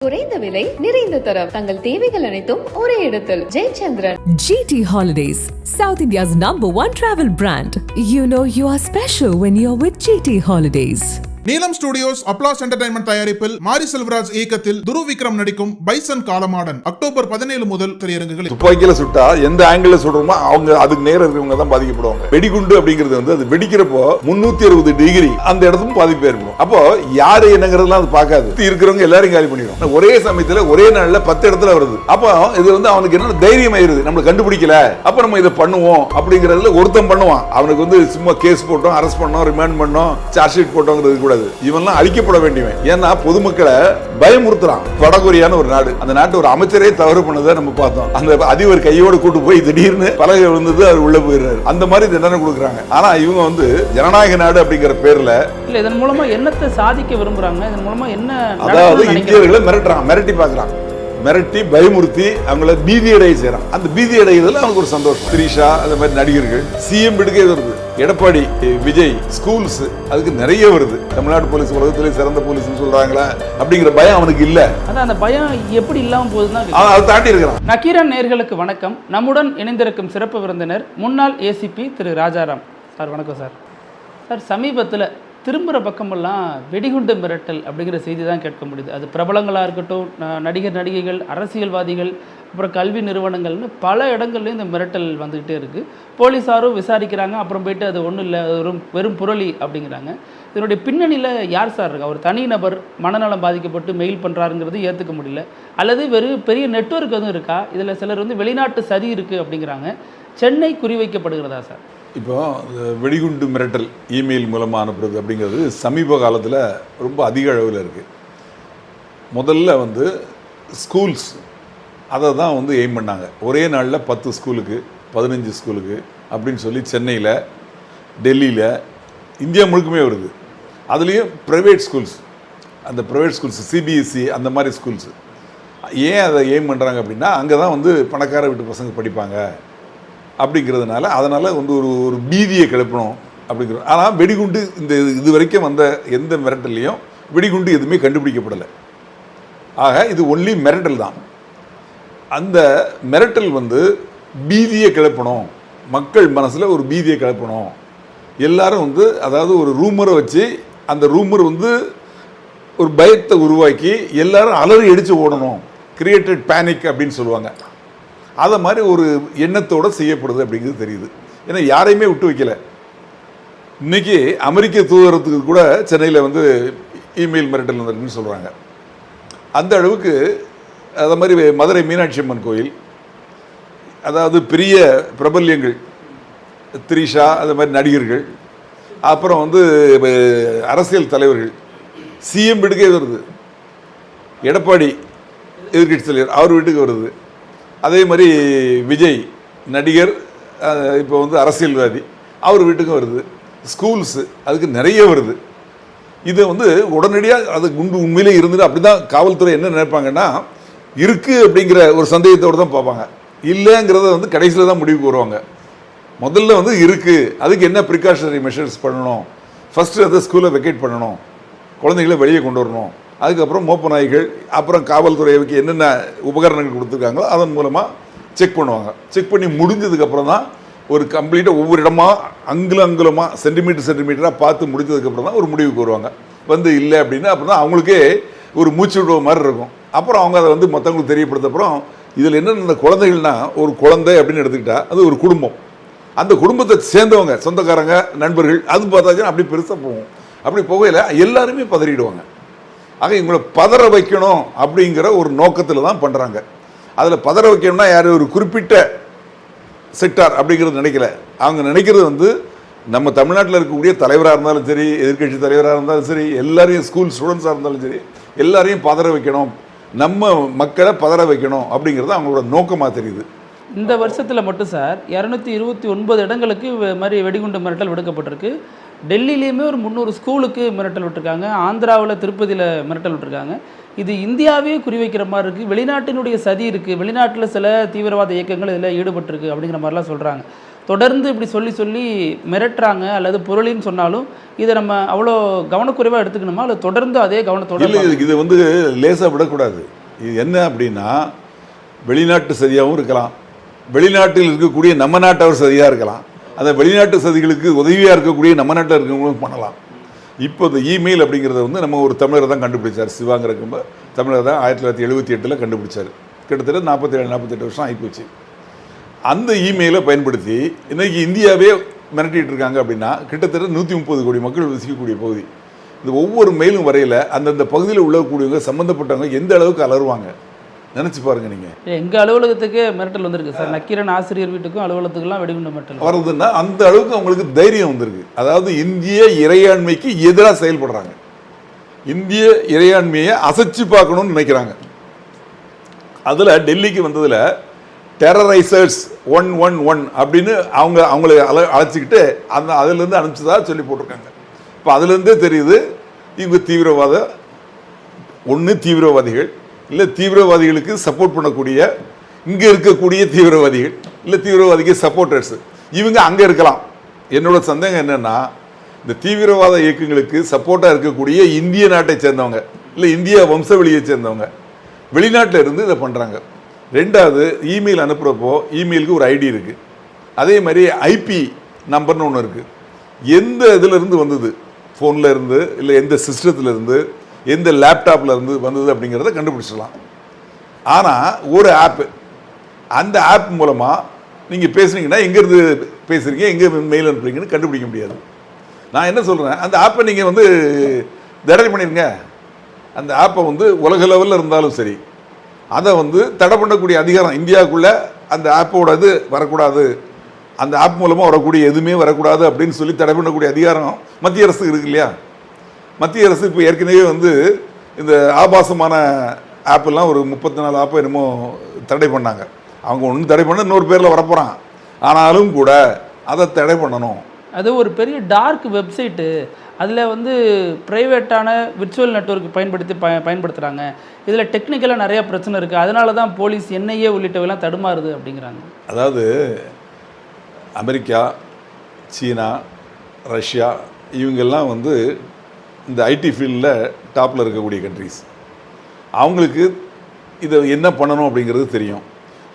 குறைந்த விலை நிறைந்த தரம் தங்கள் தேவைகள் அனைத்தும் ஒரே இடத்தில் Jayachandran GT holidays south India's number one travel brand you know you are special when you are with GT holidays Neelam studios applause entertainment தயாரிப்பில் மாரி செல்வராஜ் இயக்கத்தில் துரு விக்ரம் நடிக்கும் பைசன் காலமாடன் அக்டோபர் பதினேழு முதல் திரையரங்குகளில். துப்பாக்கியில சுட்டா எந்த ஆங்கிள் சுடுறோமோ அவங்க அதுக்கு நேரம் இருக்கிறவங்க தான் பாதிக்கப்படுவாங்க. வெடிகுண்டு அப்படிங்கிறது வந்து அது வெடிக்கிறப்போ முன்னூத்தி அறுபது டிகிரி அந்த இடத்தும் பாதிப்பு ஏற்படும் அப்போ யாரு என்னங்கிறதுலாம் அது பார்க்காது. இருக்கிறவங்க எல்லாரும் காலி பண்ணிடும் ஒரே சமயத்துல ஒரே நாள்ல பத்து இடத்துல வருது. அப்போ இது வந்து அவனுக்கு என்ன தைரியம் ஆயிருது நம்மள கண்டுபிடிக்கல. அப்ப நம்ம இதை பண்ணுவோம் அப்படிங்கறதுல ஒருத்தன் பண்ணுவான். அவனுக்கு வந்து சும்மா கேஸ் போட்டோம் அரெஸ்ட் பண்ணோம் ரிமாண்ட் பண்ணோம் சார்ஜ் ஷீட் போட்டோங்கிறது கூடாது இவன்லாம் அழிக்கப்பட வேண்டியவன். ஏன்னா பொதுமக்களை பயமுறுத்துறான். வடகொரியான ஒரு நாடு. அந்த நாட்டு ஒரு அமைச்சரே தவறு பண்ணதை நம்ம பார்த்தோம். அந்த அதிபர் கையோடு கூட்டு போய் திடீர்னு பலகை விழுந்தது அவர் உள்ள போயிடுறாரு. அந்த மாதிரி தண்டனை கொடுக்குறாங்க. ஆனா இவங்க வந்து ஜனநாயக நாடு அப்படிங்கிற பேர்ல இல்ல இதன் மூலமா என்னத்தை சாதிக்க விரும்புறாங்க? இதன் மூலமா என்ன அதாவது? இந்தியர்களை மிரட்டுறான். மிரட்டி பார்க்கறான். மிரட்டி பயமுறுத்தி அவங்கள பீதி அடைய செய்யறான் அந்த பீதி அடைகிறதுல அவனுக்கு ஒரு சந்தோஷம். திரிஷா அந்த மாதிரி நடிகர்கள் சிஎம் விடுக்கே வருது. எடப்பாடி விஜய் ஸ்கூல்ஸ் அதுக்கு நிறைய வருது. தமிழ்நாடு போலீஸ் உலகத்திலே சிறந்த போலீஸ்னு சொல்றாங்களா? அப்படிங்கிற பயம் அவனுக்கு இல்ல. அதான் அந்த பயம் எப்படி இல்லாம போகுதுன்னா அதை தாண்டி இருக்கிறான். நக்கீரன் நேர்களுக்கு வணக்கம். நம்முடன் இணைந்திருக்கும் சிறப்பு விருந்தினர் முன்னாள் ஏசிபி திரு ராஜாராம். சார் வணக்கம் சார். சார் சமீபத்தில் திரும்புகிற பக்கமெல்லாம் வெடிகுண்டு மிரட்டல் அப்படிங்கிற செய்தி தான் கேட்க முடியுது. அது பிரபலங்களாக இருக்கட்டும் ந- நடிகர் நடிகைகள் அரசியல்வாதிகள் அப்புறம் கல்வி நிறுவனங்கள்னு பல இடங்கள்லையும் இந்த மிரட்டல் வந்துக்கிட்டே இருக்குது போலீஸாரும் விசாரிக்கிறாங்க அப்புறம் போயிட்டு அது ஒன்றும் இல்லை அது வெறும் வெறும் புரளி அப்படிங்கிறாங்க. இதனுடைய பின்னணியில் யார் சார் இருக்கா ஒரு தனிநபர் மனநலம் பாதிக்கப்பட்டு மெயில் பண்ணுறாருங்கிறது ஏற்றுக்க முடியல. அல்லது வெறும் பெரிய நெட்வொர்க் எதுவும் இருக்கா? இதில் சிலர் வந்து வெளிநாட்டு சதி இருக்குது அப்படிங்கிறாங்க. சென்னை குறிவைக்கப்படுகிறதா சார்? இப்போ வெடிகுண்டு மிரட்டல் இமெயில் மூலமாக அனுப்புறது அப்படிங்கிறது சமீப காலத்தில் ரொம்ப அதிக அளவில் இருக்குது முதல்ல வந்து ஸ்கூல்ஸ் அதை தான் வந்து எய்ம் பண்ணாங்க. ஒரே நாளில் பத்து ஸ்கூலுக்கு பதினஞ்சு ஸ்கூலுக்கு அப்படின்னு சொல்லி சென்னையில் டெல்லியில் இந்தியா முழுக்குமே வருது. அதுலேயும் ப்ரைவேட் ஸ்கூல்ஸ் அந்த ப்ரைவேட் ஸ்கூல்ஸ் சிபிஎஸ்சி அந்த மாதிரி ஸ்கூல்ஸு ஏன் அதை எய்ம் பண்ணுறாங்க அப்படின்னா அங்கே தான் வந்து பணக்கார வீட்டு பசங்க படிப்பாங்க. அப்படிங்கிறதுனால அதனால் வந்து ஒரு ஒரு பீதியை கிளப்பணும் அப்படிங்கிற ஆனால் வெடிகுண்டு இந்த இது வரைக்கும் வந்த எந்த மிரட்டல்லையும் வெடிகுண்டு எதுவுமே கண்டுபிடிக்கப்படலை. ஆக இது ஒன்லி மிரட்டல் தான். அந்த மிரட்டல் வந்து பீதியை கிளப்பணும் மக்கள் மனசில் ஒரு பீதியை கிளப்பணும் எல்லாரும் வந்து அதாவது ஒரு ரூமரை வச்சு அந்த ரூமர் வந்து ஒரு பயத்தை உருவாக்கி எல்லாரும் அலறி அடித்து ஓடணும். கிரியேட்டட் பேனிக் அப்படின்னு சொல்லுவாங்க. அதை மாதிரி ஒரு எண்ணத்தோடு செய்யப்படுது அப்படிங்கிறது தெரியுது. ஏன்னா யாரையுமே விட்டு வைக்கல. இன்னைக்கு அமெரிக்க தூதரத்துக்கு கூட சென்னையில் வந்து இமெயில் மிரட்டல் வந்திருக்குன்னு சொல்கிறாங்க அந்த அளவுக்கு அதை மாதிரி மதுரை மீனாட்சி அம்மன் கோயில் அதாவது பெரிய பிரபல்யங்கள் த்ரிஷா அது மாதிரி நடிகர்கள் அப்புறம் வந்து அரசியல் தலைவர்கள் சிஎம் வீட்டுக்கே வருது. எடப்பாடி எதிர்கட்சி தலைவர் அவர் வீட்டுக்கு வருது. அதே மாதிரி விஜய் நடிகர் இப்போ வந்து அரசியல்வாதி அவர் வீட்டுக்கும் வருது. ஸ்கூல்ஸு அதுக்கு நிறைய வருது. இது வந்து உடனடியாக அது குண்டு உண்மையிலே இருந்துட்டு அப்படி தான் காவல்துறை என்ன நினைப்பாங்கன்னா இருக்குது அப்படிங்கிற ஒரு சந்தேகத்தோடு தான் பார்ப்பாங்க. இல்லைங்கிறத வந்து கடைசியில் தான் முடிவுக்கு வருவாங்க முதல்ல வந்து இருக்குது அதுக்கு என்ன ப்ரிகாஷனரி மெஷர்ஸ் பண்ணணும்? ஃபஸ்ட்டு அந்த ஸ்கூலை வெக்கேட் பண்ணணும். குழந்தைகளை வெளியே கொண்டு வரணும். அதுக்கப்புறம் மோப்ப நாய்கள் அப்புறம் காவல்துறைக்கு என்னென்ன உபகரணங்கள் கொடுத்துருக்காங்களோ அதன் மூலமாக செக் பண்ணுவாங்க. செக் பண்ணி முடிஞ்சதுக்கப்புறம் தான் ஒரு கம்ப்ளீட்டாக ஒவ்வொரு இடமா அங்குலம் அங்குலமாக சென்டிமீட்டர் சென்டிமீட்டராக பார்த்து முடிஞ்சதுக்கப்புறம் தான் ஒரு முடிவுக்கு வருவாங்க. வந்து இல்லை அப்படின்னா அப்புறம் தான் அவங்களுக்கே ஒரு மூச்சு விடுவ மாதிரி இருக்கும். அப்புறம் அவங்க அதை வந்து மற்றவங்களுக்கு தெரியப்படுத்தப்புறம் இதில் என்னென்ன குழந்தைகள்னா ஒரு குழந்தை அப்படின்னு எடுத்துக்கிட்டால் அது ஒரு குடும்பம். அந்த குடும்பத்தை சேர்ந்தவங்க சொந்தக்காரங்க நண்பர்கள் அது பார்த்தாச்சுன்னா அப்படி பெருசாக போகும். அப்படி போகையில் எல்லாருமே பதறிடுவாங்க. ஆக இவங்களை பதற வைக்கணும் அப்படிங்கிற ஒரு நோக்கத்தில் தான் பண்ணுறாங்க அதில் பதற வைக்கணும்னா யார்? ஒரு குறிப்பிட்ட செக்டார் அப்படிங்கிறது நினைக்கல. அவங்க நினைக்கிறது வந்து நம்ம தமிழ்நாட்டில் இருக்கக்கூடிய தலைவராக இருந்தாலும் சரி எதிர்க்கட்சி தலைவராக இருந்தாலும் சரி எல்லாரையும் ஸ்கூல் ஸ்டூடெண்ட்ஸாக இருந்தாலும் சரி எல்லாரையும் பதற வைக்கணும். நம்ம மக்களை பதற வைக்கணும் அப்படிங்கிறது அவங்களோட நோக்கமாக தெரியுது. இந்த வருஷத்தில் மட்டும் சார் இரநூத்தி இருபத்தி ஒன்பது இடங்களுக்கு மாதிரி வெடிகுண்டு மிரட்டல் விடுக்கப்பட்டிருக்கு. டெல்லியிலையுமே ஒரு முந்நூறு ஸ்கூலுக்கு மிரட்டல் விட்டுருக்காங்க. ஆந்திராவில் திருப்பதியில் மிரட்டல் விட்டுருக்காங்க. இது இந்தியாவே குறிவைக்கிற மாதிரி இருக்குது வெளிநாட்டினுடைய சதி இருக்குது வெளிநாட்டில் சில தீவிரவாத இயக்கங்கள் இதில் ஈடுபட்டிருக்கு அப்படிங்கிற மாதிரிலாம் சொல்கிறாங்க தொடர்ந்து இப்படி சொல்லி சொல்லி மிரட்டுறாங்க அல்லது புரளின்னு சொன்னாலும் இதை நம்ம அவ்வளோ கவனக்குறைவாக எடுத்துக்கணுமா? அல்லது தொடர்ந்து அதே கவனத்தோட இல்லை இது- இது வந்து லேசாக விடக்கூடாது. இது என்ன அப்படின்னா வெளிநாட்டு சதியாகவும் இருக்கலாம். வெளிநாட்டில் இருக்கக்கூடிய நம்ம நாட்டவர் சதியாக இருக்கலாம். அந்த வெளிநாட்டு சதிகளுக்கு உதவியாக இருக்கக்கூடிய நம்ம நாட்டில் இருக்கிறவங்களும் பண்ணலாம். இப்போ இந்த இமெயில் அப்படிங்கிறத வந்து நம்ம ஒரு தமிழர் தான் கண்டுபிடிச்சார். சிவாங்கிற கம்ப தமிழர் தான் ஆயிரத்தி தொள்ளாயிரத்தி எழுபத்தி எட்டில் கண்டுபிடிச்சார். கிட்டத்தட்ட நாற்பத்தேழு நாற்பத்தெட்டு வருஷம் ஆகிப்போச்சு அந்த இமெயிலை பயன்படுத்தி இன்றைக்கி இந்தியாவே மிரட்டிகிட்டு இருக்காங்க அப்படின்னா கிட்டத்தட்ட நூற்றி முப்பது கோடி மக்கள் வசிக்கக்கூடிய பகுதி. இந்த ஒவ்வொரு மெயிலும் வரையில் அந்தந்த பகுதியில் உள்ளக்கூடியவங்க சம்மந்தப்பட்டவங்க எந்த அளவுக்கு அலறுவாங்க? நினச்சி பாருங்க நீங்கள் எங்கள் அலுவலகத்துக்கே மிரட்டல் வந்திருக்கு. சார் நக்கீரன் ஆசிரியர் வீட்டுக்கும் அலுவலகத்துக்குலாம் வெடிகுண்டு மிரட்டல். வருதுன்னா அந்த அளவுக்கு அவங்களுக்கு தைரியம் வந்திருக்கு. அதாவது இந்திய இறையாண்மைக்கு எதிராக செயல்படுறாங்க. இந்திய இறையாண்மையை அசைச்சு பார்க்கணும்னு நினைக்கிறாங்க. அதில் டெல்லிக்கு வந்ததில் டெரரைசர்ஸ் ஒன் ஒன் ஒன் அப்படின்னு அவங்க அவங்கள அழ அழைச்சிக்கிட்டு அந்த அதுலேருந்து அனுப்பிச்சதா சொல்லி போட்டிருக்காங்க. இப்போ அதுலேருந்தே தெரியுது இவங்க தீவிரவாத ஒன்று தீவிரவாதிகள் இல்லை தீவிரவாதிகளுக்கு சப்போர்ட் பண்ணக்கூடிய இங்கே இருக்கக்கூடிய தீவிரவாதிகள் இல்லை தீவிரவாதிக்கு சப்போர்ட்டர்ஸ் இவங்க அங்கே இருக்கலாம். என்னோட சந்தேகம் என்னென்னா இந்த தீவிரவாத இயக்கங்களுக்கு சப்போர்ட்டாக இருக்கக்கூடிய இந்திய நாட்டை சேர்ந்தவங்க இல்லை இந்திய வம்சவெளியை சேர்ந்தவங்க வெளிநாட்டில் இருந்து இதை பண்ணுறாங்க ரெண்டாவது இமெயில் அனுப்புகிறப்போ இமெயிலுக்கு ஒரு ஐடி இருக்குது அதே மாதிரி ஐபி நம்பர்னு ஒன்று இருக்குது எந்த இதிலிருந்து வந்தது? ஃபோனில் இருந்து இல்லை எந்த சிஸ்டத்துலேருந்து எந்த லேப்டாப்பில் இருந்து வந்தது அப்படிங்கிறத கண்டுபிடிச்சிடலாம். ஆனால் ஒரு ஆப்பு அந்த ஆப் மூலமாக நீங்கள் பேசுனீங்கன்னா எங்கேருந்து பேசுகிறீங்க எங்கே மெயில் அனுப்புறீங்கன்னு கண்டுபிடிக்க முடியாது. நான் என்ன சொல்கிறேன் அந்த ஆப்பை நீங்கள் வந்து தடை பண்ணிடுங்க. அந்த ஆப்பை வந்து உலக லெவலில் இருந்தாலும் சரி அதை வந்து தடை பண்ணக்கூடிய அதிகாரம் இந்தியாவுக்குள்ளே அந்த ஆப்போட இது வரக்கூடாது. அந்த ஆப் மூலமாக வரக்கூடிய எதுவுமே வரக்கூடாது அப்படின்னு சொல்லி தடை பண்ணக்கூடிய அதிகாரம் மத்திய அரசுக்கு இருக்கு இல்லையா? மத்திய அரசு இப்போ ஏற்கனவே வந்து இந்த ஆபாசமான ஆப்பெல்லாம் ஒரு முப்பத்தி நாலு ஆப்பை என்னமோ தடை பண்ணாங்க. அவங்க ஒன்று தடை பண்ண இன்னொரு பேரில் வரப்போகிறான் ஆனாலும் கூட அதை தடை பண்ணணும். அது ஒரு பெரிய டார்க் வெப்சைட்டு. அதில் வந்து ப்ரைவேட்டான விர்ச்சுவல் நெட்வொர்க் பயன்படுத்தி ப பயன்படுத்துகிறாங்க இதில் டெக்னிக்கலாக நிறைய பிரச்சனை இருக்குது அதனால தான் போலீஸ் என்ஐஏ உள்ளிட்டவைலாம் தடுமாறுது அப்படிங்கிறாங்க. அதாவது அமெரிக்கா சீனா ரஷ்யா இவங்கெல்லாம் வந்து இந்த ஐடி ஃபீல்டில் டாப்பில் இருக்கக்கூடிய கண்ட்ரிஸ் அவங்களுக்கு இதை என்ன பண்ணணும் அப்படிங்கிறது தெரியும்.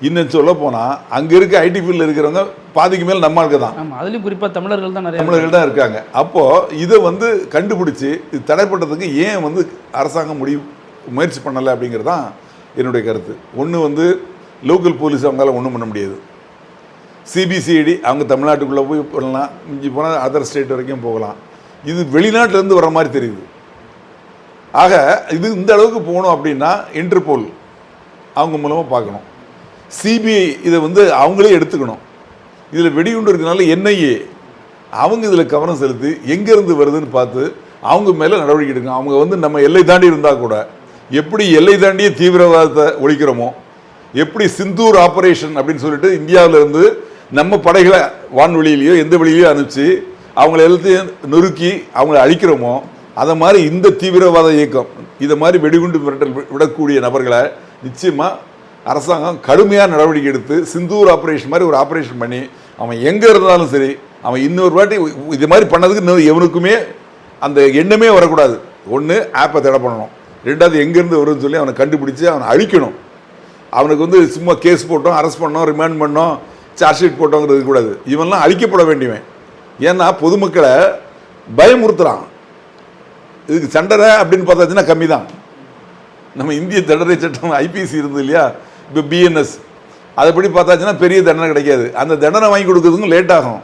இன்னும் சொல்ல போனால் அங்கே இருக்க ஐடி ஃபீல்டில் இருக்கிறவங்க பாதிக்கு மேல் நம்ம ஆளுங்க தான். அதுலேயும் குறிப்பாக தமிழர்கள் தான் நிறைய தமிழர்கள் தான் இருக்காங்க. அப்போது இதை வந்து கண்டுபிடிச்சி இது தடை பண்ணுறதுக்கு ஏன் வந்து அரசாங்கம் முடிவு முயற்சி பண்ணலை அப்படிங்கிறது தான் என்னுடைய கருத்து. ஒன்று வந்து லோக்கல் போலீஸ் அவங்களால ஒன்றும் பண்ண முடியாது. சிபிசிஐடி அவங்க தமிழ்நாட்டுக்குள்ளே போய் பண்ணலாம் இஞ்சி போனால் அதர் ஸ்டேட் வரைக்கும் போகலாம். இது வெளிநாட்டிலேருந்து வர மாதிரி தெரியுது. ஆக இது இந்த அளவுக்கு போகணும் அப்படின்னா இன்டர்போல் அவங்க மூலமாக பார்க்கணும். சிபிஐ இதை வந்து அவங்களே எடுத்துக்கணும். இதில் வெடிகுண்டு இருக்கனால என்ஐஏ அவங்க இதில் கவனம் செலுத்தி எங்கேருந்து வருதுன்னு பார்த்து அவங்க மேலே நடவடிக்கை எடுக்கணும் அவங்க வந்து நம்ம எல்லை தாண்டி இருந்தால் கூட எப்படி எல்லை தாண்டிய தீவிரவாதத்தை ஒழிக்கிறோமோ எப்படி சிந்தூர் ஆப்ரேஷன் அப்படின்னு சொல்லிட்டு இந்தியாவிலேருந்து நம்ம படைகளை வான்வெளியிலையோ எந்த வழியிலையோ அனுப்பிச்சு அவங்கள எல்லாத்தையும் நொறுக்கி அவங்கள அழிக்கிறோமோ அதை மாதிரி இந்த தீவிரவாத இயக்கம் இதை மாதிரி வெடிகுண்டு மிரட்டல் விடக்கூடிய நபர்களை நிச்சயமாக அரசாங்கம் கடுமையாக நடவடிக்கை எடுத்து சிந்தூர் ஆப்ரேஷன் மாதிரி ஒரு ஆப்ரேஷன் பண்ணி அவன் எங்கே இருந்தாலும் சரி அவன் இன்னொரு வாட்டி இது மாதிரி பண்ணதுக்கு இன்னொரு எவனுக்குமே அந்த எண்ணமே வரக்கூடாது. ஒன்று ஆப்பை தடை பண்ணணும். ரெண்டாவது எங்கேருந்து வரும்னு சொல்லி அவனை கண்டுபிடிச்சி அவனை அழிக்கணும். அவனுக்கு வந்து சும்மா கேஸ் போட்டோம் அரெஸ்ட் பண்ணோம் ரிமாண்ட் பண்ணோம் சார்ஜ் ஷீட் போட்டோங்கிறது கூடாது. இவன்லாம் அழிக்கப்பட வேண்டியவன். ஏன்னா பொதுமக்களை பயமுறுத்துறான் இதுக்கு சண்டரை அப்படின்னு பார்த்தாச்சுன்னா கம்மி தான் நம்ம இந்திய தண்டனை சட்டம் ஐபிசி இருந்தது இல்லையா? இப்போ பிஎன்எஸ் அதைப்படி பார்த்தாச்சுன்னா பெரிய தண்டனை கிடைக்காது. அந்த தண்டனை வாங்கி கொடுக்கறதுக்கும் லேட் ஆகும்.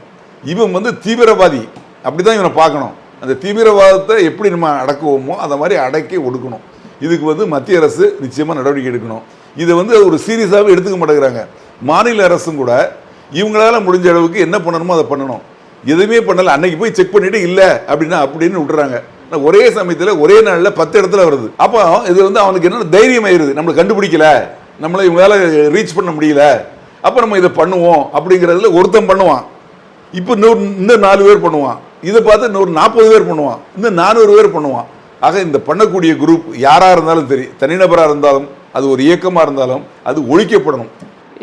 இவன் வந்து தீவிரவாதி. அப்படி தான் இவனை பார்க்கணும். அந்த தீவிரவாதத்தை எப்படி நம்ம அடக்குவோமோ அந்த மாதிரி அடக்கி ஒடுக்கணும். இதுக்கு வந்து மத்திய அரசு நிச்சயமாக நடவடிக்கை எடுக்கணும். இதை வந்து ஒரு சீரியஸாகவே எடுத்துக்க மாட்டேங்கிறாங்க. மாநில அரசும் கூட இவங்களால முடிஞ்ச அளவுக்கு என்ன பண்ணணுமோ அதை பண்ணணும். எதுவுமே பண்ணல. அன்னைக்கு போய் செக் பண்ணிட்டு இல்லை அப்படின்னா அப்படின்னு விட்டுறாங்க. ஒரே சமயத்தில் ஒரே நாளில் பத்து இடத்துல வருது. அப்போ இது வந்து அவனுக்கு என்னென்ன தைரியம் ஆயிருது நம்மளை கண்டுபிடிக்கல. நம்மளை இவங்களால ரீச் பண்ண முடியல. அப்போ நம்ம இதை பண்ணுவோம் அப்படிங்கிறதுல ஒருத்தன் பண்ணுவான். இப்போ இன்னொரு இன்னும் நாலு பேர் பண்ணுவான். இதை பார்த்து இன்னொரு நாற்பது பேர் பண்ணுவான். இன்னும் நானூறு பேர் பண்ணுவான். ஆக இந்த பண்ணக்கூடிய குரூப் யாராக இருந்தாலும் சரி தனிநபராக இருந்தாலும் அது ஒரு இயக்கமாக இருந்தாலும் அது ஒழிக்கப்படணும்.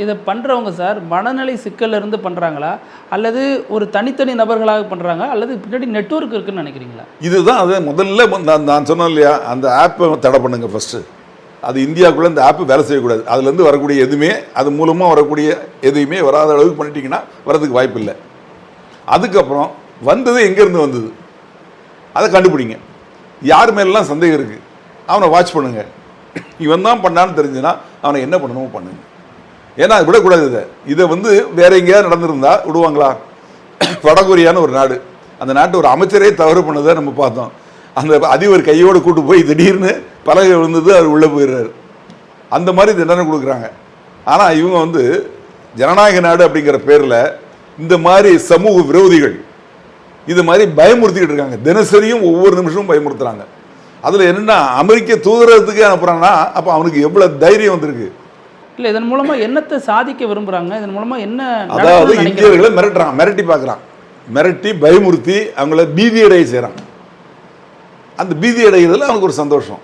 இதை பண்ணுறவங்க சார் மனநிலை சிக்கல்ல இருந்து பண்ணுறாங்களா அல்லது ஒரு தனித்தனி நபர்களாக பண்ணுறாங்க அல்லது பின்னாடி நெட்வொர்க் இருக்குன்னு நினைக்கிறீங்களா? இதுதான் அது முதல்ல நான் நான் சொன்னேன் இல்லையா? அந்த ஆப்பை தடை பண்ணுங்க ஃபஸ்ட்டு அது இந்தியாவுக்குள்ளே இந்த ஆப்பு வேலை செய்யக்கூடாது. அதுலேருந்து வரக்கூடிய எதுவுமே அது மூலமாக வரக்கூடிய எதையுமே வராத அளவுக்கு பண்ணிட்டீங்கன்னா வரதுக்கு வாய்ப்பு இல்லை. அதுக்கப்புறம் வந்தது எங்கேருந்து வந்தது? அதை கண்டுபிடிங்க. யார் மேலெலாம் சந்தேகம் இருக்குது அவனை வாட்ச் பண்ணுங்கள் இவன் தான் பண்ணான்னு தெரிஞ்சுன்னா அவனை என்ன பண்ணணுமோ பண்ணுங்கள் ஏன்னா அது விடக்கூடாது இதை. இதை வந்து வேற எங்கேயாவது நடந்திருந்தா விடுவாங்களா? வடகொரியான்னு ஒரு நாடு. அந்த நாட்டு ஒரு அமைச்சரே தவறு பண்ணதை நம்ம பார்த்தோம். அந்த அதிபர் கையோடு கூட்டு போய் திடீர்னு பலகை விழுந்தது அவர் உள்ளே போயிடுறாரு. அந்த மாதிரி தண்டனை கொடுக்குறாங்க. ஆனால் இவங்க வந்து ஜனநாயக நாடு அப்படிங்கிற பேரில் இந்த மாதிரி சமூக விரோதிகள் இது மாதிரி பயமுறுத்திக்கிட்டு இருக்காங்க. தினசரியும் ஒவ்வொரு நிமிஷமும் பயமுறுத்துறாங்க. அதில் என்னென்னா அமெரிக்க தூதரகத்துக்கே அனுப்புகிறான்னா அப்போ அவனுக்கு எவ்வளோ தைரியம் வந்திருக்கு? இல்லை இதன் மூலமாக என்னத்தை சாதிக்க விரும்புகிறாங்க இதன் மூலமாக என்ன அதாவது? இந்தியர்களை மிரட்டுறான் மிரட்டி பார்க்குறான். மிரட்டி பயமுறுத்தி அவங்கள பீதி அடைய செய்கிறான் அந்த பீதி அடைகிறதுல அவனுக்கு ஒரு சந்தோஷம்.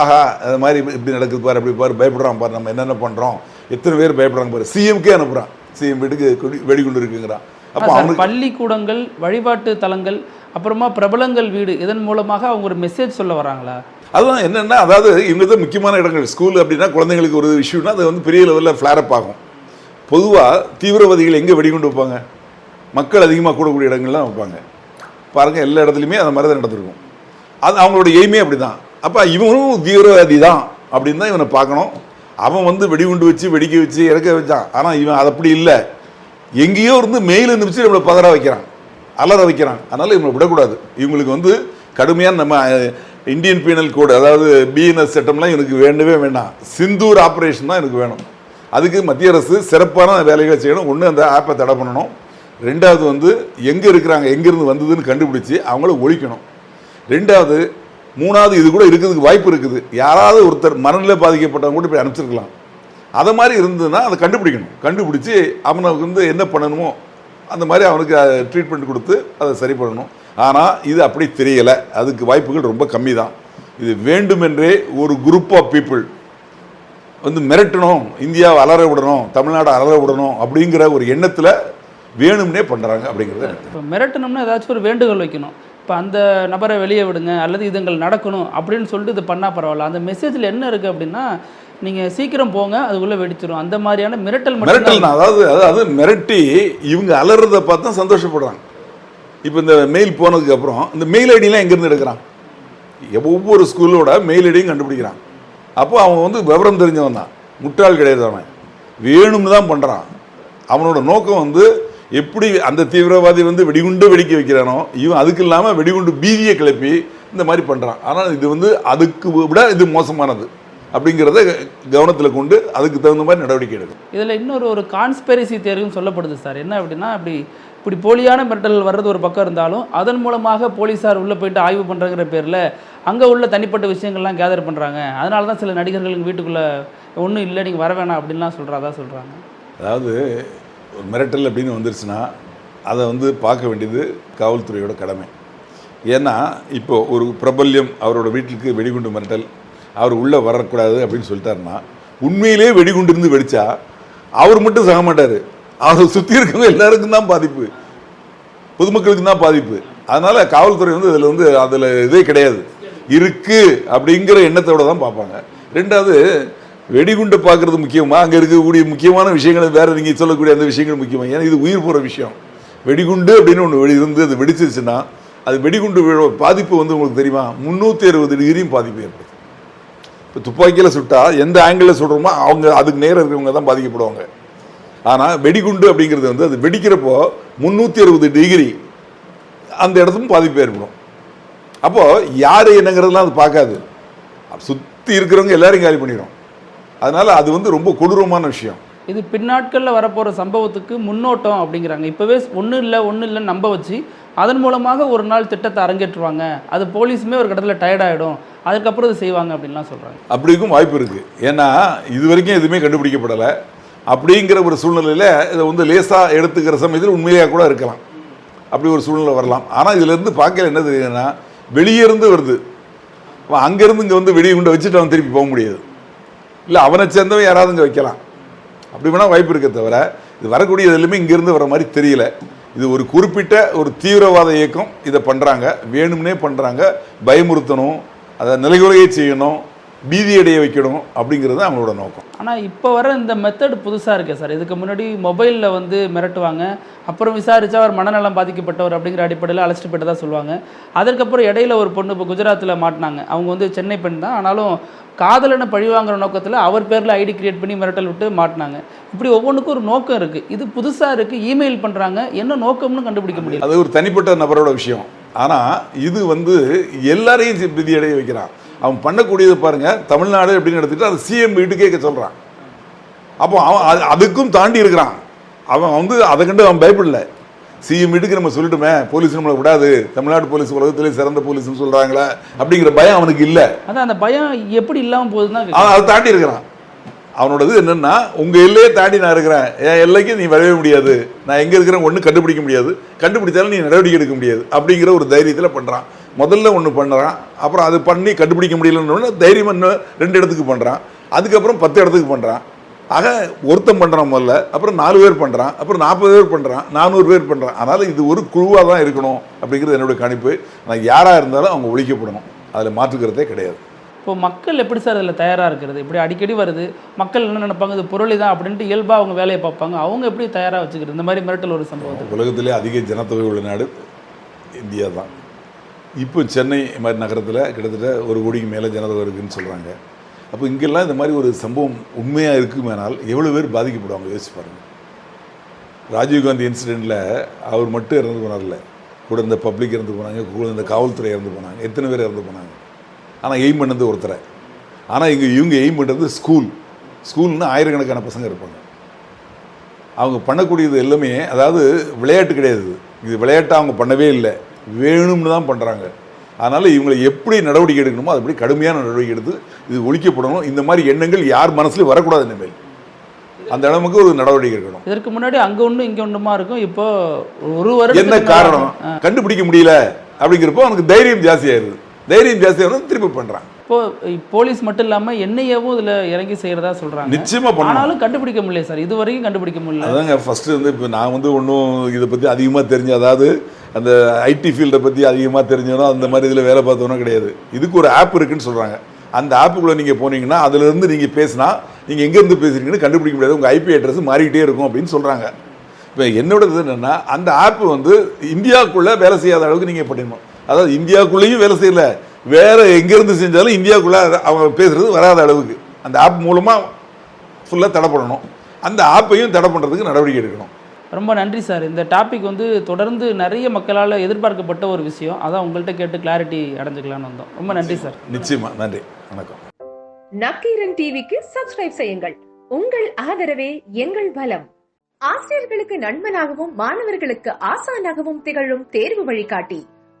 ஆஹா அது மாதிரி இப்படி நடக்குது பாரு அப்படி பாரு பயப்படுறான் பாரு நம்ம என்னென்ன பண்ணுறோம் எத்தனை பேர் பயப்படுறாங்க பாரு. சிஎம்கே அனுப்புகிறான் சிஎம் வீட்டுக்கு வெடிகுண்டு இருக்குங்கிறான். அப்போ அவனுக்கு பள்ளிக்கூடங்கள் வழிபாட்டு தலங்கள் அப்புறமா பிரபலங்கள் வீடு இதன் மூலமாக அவங்க ஒரு மெசேஜ் சொல்ல வராங்களா? அதுதான் என்னென்னா அதாவது இவங்க தான் முக்கியமான இடங்கள். ஸ்கூல் அப்படின்னா குழந்தைங்களுக்கு ஒரு இஷ்யூனா அது வந்து பெரிய லெவலில் ஃப்ளாரப் ஆகும். பொதுவாக தீவிரவாதிகள் எங்கே வெடிகுண்டு வைப்பாங்க? மக்கள் அதிகமாக கூடக்கூடிய இடங்கள்லாம் வைப்பாங்க. பாருங்கள் எல்லா இடத்துலையுமே அந்த மாதிரி தான் நடந்திருக்கும். அது அவங்களோட எய்மே அப்படி தான் அப்போ இவனும் தீவிரவாதி தான் அப்படின்னு தான் இவனை பார்க்கணும். அவன் வந்து வெடிகுண்டு வச்சு வெடிக்க வச்சு இறக்க வச்சான். ஆனால் இவன் அது அப்படி இல்லை. எங்கேயோ இருந்து மெயில் இருந்துச்சு நம்மளை பதற வைக்கிறான். அலற வைக்கிறான். அதனால் இவங்களை விடக்கூடாது. இவங்களுக்கு வந்து கடுமையான நம்ம இந்தியன் பீனல் கோடு அதாவது பிஎன்எஸ் சட்டம்லாம் எனக்கு வேண்டவே வேண்டாம். சிந்தூர் ஆப்ரேஷன் தான் எனக்கு வேணும். அதுக்கு மத்திய அரசு சிறப்பான வேலைகளை செய்யணும். ஒன்று அந்த ஆப்பை தடை பண்ணணும். ரெண்டாவது வந்து எங்கே இருக்கிறாங்க எங்கேருந்து வந்ததுன்னு கண்டுபிடிச்சி அவங்கள ஒழிக்கணும். ரெண்டாவது மூணாவது இது கூட இருக்கிறதுக்கு வாய்ப்பு இருக்குது. யாராவது ஒருத்தர் மனநிலை பாதிக்கப்பட்டவங்க கூட போய் அனுப்பிச்சிருக்கலாம். அதை மாதிரி இருந்ததுன்னா அதை கண்டுபிடிக்கணும். கண்டுபிடிச்சி அவனுக்கு வந்து என்ன பண்ணணுமோ அந்த மாதிரி அவனுக்கு ட்ரீட்மெண்ட் கொடுத்து அதை சரி பண்ணணும். ஆனால் இது அப்படி தெரியலை. அதுக்கு வாய்ப்புகள் ரொம்ப கம்மி தான் இது வேண்டுமென்றே ஒரு குரூப் ஆஃப் பீப்புள் வந்து மிரட்டணும் இந்தியாவை அலற விடணும் தமிழ்நாடு அலற விடணும் அப்படிங்கிற ஒரு எண்ணத்தில் வேணும்னே பண்ணுறாங்க அப்படிங்கிறது இப்போ மிரட்டணும்னா ஏதாச்சும் ஒரு வேண்டுகோள் வைக்கணும். இப்போ அந்த நபரை வெளியே விடுங்க அல்லது இதுங்கள் நடக்கணும் அப்படின்னு சொல்லிட்டு இது பண்ணால் பரவாயில்ல. அந்த மெசேஜில் என்ன இருக்குது அப்படின்னா நீங்கள் சீக்கிரம் போங்க அதுக்குள்ளே வெடிச்சிரும். அந்த மாதிரியான மிரட்டல் மிரட்டல் அதாவது அதாவது மிரட்டி இவங்க அலறதை பார்த்து சந்தோஷப்படுறாங்க. இப்போ இந்த மெயில் போனதுக்கப்புறம் இந்த மெயில் ஐடிலாம் எங்கேருந்து எடுக்கிறான்? ஒவ்வொரு ஸ்கூலோட மெயில் ஐடியும் கண்டுபிடிக்கிறான். அப்போ அவன் வந்து விவரம் தெரிஞ்சவன் தான். முட்டாள் கிடையாது அவன். வேணும்னு தான் பண்ணுறான் அவனோட நோக்கம் வந்து எப்படி அந்த தீவிரவாதி வந்து வெடிகுண்டு வெடிக்க வைக்கிறானோ இவன் அதுக்கு இல்லாமல் வெடிகுண்டு பீதியை கிளப்பி இந்த மாதிரி பண்ணுறான் ஆனால் இது வந்து அதுக்கு விட இது மோசமானது அப்படிங்கிறத கவனத்தில் கொண்டு அதுக்கு தகுந்த மாதிரி நடவடிக்கை எடுக்கும் இதில் இன்னொரு ஒரு கான்ஸ்பெரிசி தேர்வும் சொல்லப்படுது சார். என்ன அப்படின்னா அப்படி இப்படி போலியான மிரட்டல் வர்றது ஒரு பக்கம் இருந்தாலும் அதன் மூலமாக போலீஸார் உள்ளே போயிட்டு ஆய்வு பண்ணுறங்கிற பேரில் அங்கே உள்ள தனிப்பட்ட விஷயங்கள்லாம் கேதர் பண்ணுறாங்க அதனால தான் சில நடிகர்கள் வீட்டுக்குள்ளே ஒன்றும் இல்லை நீங்கள் வர வேணாம் அப்படின்லாம் சொல்கிறதா சொல்கிறாங்க அதாவது ஒரு மிரட்டல் அப்படின்னு வந்துருச்சுன்னா அதை வந்து பார்க்க வேண்டியது காவல்துறையோட கடமை. ஏன்னா இப்போ ஒரு பிரபல்யம் அவரோட வீட்டுக்கு வெடிகுண்டு மிரட்டல் அவர் உள்ளே வரக்கூடாது அப்படின்னு சொல்லிட்டாருன்னா உண்மையிலே வெடிகுண்டு இருந்து வெடித்தா அவர் மட்டும் சாக மாட்டார். அவர் சுற்றி இருக்கவங்க எல்லாருக்கும் தான் பாதிப்பு. பொதுமக்களுக்கு தான் பாதிப்பு. அதனால காவல்துறை வந்து அதில் வந்து அதில் இதே கிடையாது. இருக்கு அப்படிங்கிற எண்ணத்தோட தான் பார்ப்பாங்க. ரெண்டாவது வெடிகுண்டு பார்க்கறது முக்கியமா? அங்கே இருக்கக்கூடிய முக்கியமான விஷயங்கள் வேற நீங்கள் சொல்லக்கூடிய அந்த விஷயங்கள் முக்கியமா? ஏன்னா இது உயிர் போகிற விஷயம். வெடிகுண்டு அப்படின்னு ஒன்று இருந்து அது வெடிச்சிருச்சுன்னா அது வெடிகுண்டு விழ- பாதிப்பு வந்து உங்களுக்கு தெரியுமா? முந்நூற்றி அறுபது டிகிரியும் பாதிப்பு ஏற்படுது. இப்போ துப்பாக்கியில் சுட்டா எந்த ஆங்கிளில் சுடுறோமோ அவங்க அதுக்கு நேரம் இருக்கிறவங்க தான் பாதிக்கப்படுவாங்க. ஆனால் வெடிகுண்டு அப்படிங்கிறது வந்து அது வெடிக்கிறப்போ முந்நூற்றி அறுபது டிகிரி அந்த இடத்துக்கும் பாதிப்பு ஏற்படும். அப்போது யார் என்னங்கிறதெல்லாம் அது பார்க்காது. சுற்றி இருக்கிறவங்க எல்லாரையும் காலி பண்ணிடும் அதனால் அது வந்து ரொம்ப கொடூரமான விஷயம். இது பின்னாட்களில் வரப்போகிற சம்பவத்துக்கு முன்னோட்டம் அப்படிங்கிறாங்க. இப்போவே ஒன்றும் இல்லை ஒன்றும் இல்லைன்னு நம்ப வச்சு அதன் மூலமாக ஒரு நாள் திட்டத்தை அரங்கேற்றுவாங்க. அது போலீஸுமே ஒரு கட்டத்தில் டயர்டாயிடும் அதுக்கப்புறம் இது செய்வாங்க அப்படின்லாம் சொல்கிறாங்க அப்படிக்கும் வாய்ப்பு இருக்குது ஏன்னா இது வரைக்கும் எதுவுமே கண்டுபிடிக்கப்படலை. அப்படிங்கிற ஒரு சூழ்நிலையில் இதை வந்து லேசாக எடுத்துக்கிற சமயத்தில் உண்மையாக கூட இருக்கலாம். அப்படி ஒரு சூழ்நிலை வரலாம். ஆனால் இதுலேருந்து பார்க்கல என்ன தெரியுதுன்னா வெளியே இருந்து வருது. அவன் அங்கேருந்து இங்கே வந்து வெளியே கொண்டு வச்சுட்டு அவன் திருப்பி போக முடியாது. இல்லை அவனை சேர்ந்தவன் யாராவது இங்கே வைக்கலாம். அப்படி வேணால் வாய்ப்பு இருக்க தவிர இது வரக்கூடிய எதுலையுமே இங்கேருந்து வர மாதிரி தெரியல. இது ஒரு குறிப்பிட்ட ஒரு தீவிரவாத இயக்கம் இதை பண்ணுறாங்க வேணும்னே பண்ணுறாங்க பயமுறுத்தணும். அதை நிலைகுலைய செய்யணும். பீதியடைய வைக்கணும் அப்படிங்கிறது அவங்களோட நோக்கம். ஆனால் இப்போ வர இந்த மெத்தட் புதுசாக இருக்கே சார். இதுக்கு முன்னாடி மொபைலில் வந்து மிரட்டுவாங்க. அப்புறம் விசாரிச்சா அவர் மனநலம் பாதிக்கப்பட்டவர் அப்படிங்கிற அடிப்படையில் அழைச்சிட்டு போயிட்டு தான் சொல்லுவாங்க. அதற்கப்புறம் இடையில ஒரு பொண்ணு இப்போ குஜராத்தில் மாட்டினாங்க. அவங்க வந்து சென்னை பெண் தான். ஆனாலும் காதலனை பழிவாங்குற நோக்கத்தில் அவர் பேரில் ஐடி கிரியேட் பண்ணி மிரட்டல் விட்டு மாட்டினாங்க. இப்படி ஒவ்வொன்றுக்கும் ஒரு நோக்கம் இருக்குது இது புதுசாக இருக்குது இமெயில் பண்ணுறாங்க என்ன நோக்கம்னு கண்டுபிடிக்க முடியல. அது ஒரு தனிப்பட்ட நபரோட விஷயம். ஆனால் இது வந்து எல்லாரையும் பீதியடைய வைக்கிறான். அவன் பண்ணக்கூடியதை பாருங்க தமிழ்நாடு அப்படின்னு எடுத்துட்டு அது சிஎம் வீட்டு கேட்க சொல்கிறான் அப்போ அவன் அது- அதுக்கும் தாண்டி இருக்கிறான். அவன் வந்து அதை கண்டு அவன் பயப்படல. சிஎம் வீட்டுக்கு நம்ம சொல்லட்டுமே போலீஸ் நம்மளை விடாது. தமிழ்நாடு போலீஸ் உலகத்திலே சிறந்த போலீஸ்னு சொல்கிறாங்களே அப்படிங்கிற பயம் அவனுக்கு இல்லை. அதான் அந்த பயம் எப்படி இல்லாமல் போகுதுன்னா அதை தாண்டி இருக்கிறான். அவனோடது என்னன்னா உங்க எல்லையே தாண்டி நான் இருக்கிறேன். என் எல்லைக்கு நீ வரவே முடியாது. நான் எங்க இருக்கிறேன் ஒண்ணு கண்டுபிடிக்க முடியாது. கண்டுபிடிச்சாலும் நீ நடவடிக்கை எடுக்க முடியாது. அப்படிங்கிற ஒரு தைரியத்துல பண்றான். முதல்ல ஒண்ணு பண்றான் அப்புறம் அது பண்ணி கண்டுபிடிக்க முடியலன்னு தைரியம் இன்னும் ரெண்டு இடத்துக்கு பண்றான். அதுக்கப்புறம் பத்து இடத்துக்கு பண்றான். ஆக ஒருத்தன் பண்றான் முதல்ல அப்புறம் நாலு பேர் பண்றான் அப்புறம் நாற்பது பேர் பண்றான் நானூறு பேர் பண்றான். அதனால இது ஒரு குழுவாக தான் இருக்கணும் அப்படிங்கிறது என்னுடைய கணிப்பு. ஆனால் யாரா இருந்தாலும் அவங்க ஒழிக்கப்படணும். அதுல மாற்றுக்கிறதே கிடையாது. இப்போ மக்கள் எப்படி சார் அதில் தயாராக இருக்கிறது? இப்படி அடிக்கடி வருது மக்கள் என்ன நினைப்பாங்க இது பொருளி தான் அப்படின்ட்டு இயல்பாக அவங்க வேலையை பார்ப்பாங்க. அவங்க எப்படி தயாராக வச்சுக்கிறது? இந்த மாதிரி மிரட்டல் ஒரு சம்பவத்துக்கு. உலகத்திலே அதிக ஜனத்தொகை உள்ள நாடு இந்தியா தான். இப்போ சென்னை மாதிரி நகரத்தில் கிட்டத்தட்ட ஒரு கோடிக்கு மேலே ஜனதொகை இருக்குதுன்னு சொல்கிறாங்க அப்போ இங்கெல்லாம் இந்த மாதிரி ஒரு சம்பவம் உண்மையாக இருக்குமேனால் எவ்வளோ பேர் பாதிக்கப்படுவாங்க? யோசிச்சு பாருங்க. ராஜீவ்காந்தி இன்சிடெண்ட்டில் அவர் மட்டும் இறந்து போனார்ல. கூட இருந்த பப்ளிக் இறந்து போனாங்க கூட இருந்த காவல்துறை இறந்து போனாங்க எத்தனை பேர் இறந்து போனாங்க? ஆனால் எய்ம் பண்ணது ஒருத்தரை. ஆனால் இங்கே இவங்க எய்ம் பண்ணுறது ஸ்கூல் ஸ்கூல்னு ஆயிரக்கணக்கான பசங்க இருப்பாங்க. அவங்க பண்ணக்கூடியது எல்லாமே அதாவது விளையாட்டு கிடையாது. இது. விளையாட்டாக அவங்க பண்ணவே இல்லை. வேணும்னு தான் பண்ணுறாங்க அதனால் இவங்களை எப்படி நடவடிக்கை எடுக்கணுமோ அதுபடி கடுமையான நடவடிக்கை எடுத்து இது ஒழிக்கப்படணும். இந்த மாதிரி எண்ணங்கள் யார் மனசுலையும் வரக்கூடாது இனிமேல் அந்த அளவுக்கு ஒரு நடவடிக்கை எடுக்கணும். இதற்கு முன்னாடி அங்கே ஒன்று இங்கே ஒன்றுமா இருக்கும்? இப்போ ஒரு வருடம் என்ன காரணம்? கண்டுபிடிக்க முடியல. அப்படிங்கிறப்போ அவனுக்கு தைரியம் ஜாஸ்தியாயிருது தைரியம் ஜாஸ்தியாகிறது திருப்பி பண்ணுறான் இப்போ போலீஸ் மட்டும் இல்லாமல் என்ஐஏவும் இதில் இறங்கி செய்கிறதா சொல்கிறாங்க நிச்சயமா பண்ணணும். ஆனாலும் கண்டுபிடிக்க முடியல சார். இது வரைக்கும் கண்டுபிடிக்க முடியல. அதாங்க ஃபஸ்ட்டு வந்து இப்போ நான் வந்து ஒன்றும் இதை பற்றி அதிகமாக தெரிஞ்ச அதாவது அந்த ஐடி ஃபீல்டை பற்றி அதிகமாக தெரிஞ்சவனோ அந்த மாதிரி இதில் வேலை பார்த்தவனோ கிடையாது. இதுக்கு ஒரு ஆப் இருக்குன்னு சொல்கிறாங்க அந்த ஆப்புக்குள்ளே நீங்கள் போனீங்கன்னா அதுலேருந்து நீங்கள் பேசினா நீங்கள் எங்கேருந்து பேசுறீங்கன்னு கண்டுபிடிக்க முடியாது. உங்கள் ஐபி அட்ரஸ் மாறிக்கிட்டே இருக்கும் அப்படின்னு சொல்கிறாங்க இப்போ என்னோடது என்னென்னா அந்த ஆப் வந்து இந்தியாவுக்குள்ளே வேலை செய்யாத அளவுக்கு நீங்கள் பண்ணிடணும். அதாவது இந்தியாவுக்குள்ளேயும் வேலை செய்யல. வேற எங்கேருந்து செஞ்சாலும் இந்தியாவுக்குள்ளே அவங்க பேசுறது வராத அளவுக்கு. அந்த ஆப் மூலமாக ஃபுல்லாக தடை பண்ணணும். அந்த ஆப்பையும் தடை பண்ணுறதுக்கு நடவடிக்கை எடுக்கணும். ரொம்ப நன்றி சார். இந்த டாபிக் வந்து தொடர்ந்து நிறைய மக்களால் எதிர்பார்க்கப்பட்ட ஒரு விஷயம். அதான் உங்கள்கிட்ட கேட்டு கிளாரிட்டி அடைஞ்சுக்கலான்னு வந்தோம். ரொம்ப நன்றி சார். நிச்சயமா. நன்றி. வணக்கம். நக்கீரன் டிவிக்கு சப்ஸ்கிரைப் செய்யுங்கள். உங்கள் ஆதரவே எங்கள் பலம். ஆசிரியர்களுக்கு நண்பனாகவும் மாணவர்களுக்கு ஆசானாகவும் திகழும் தேர்வு வழிகாட்டி.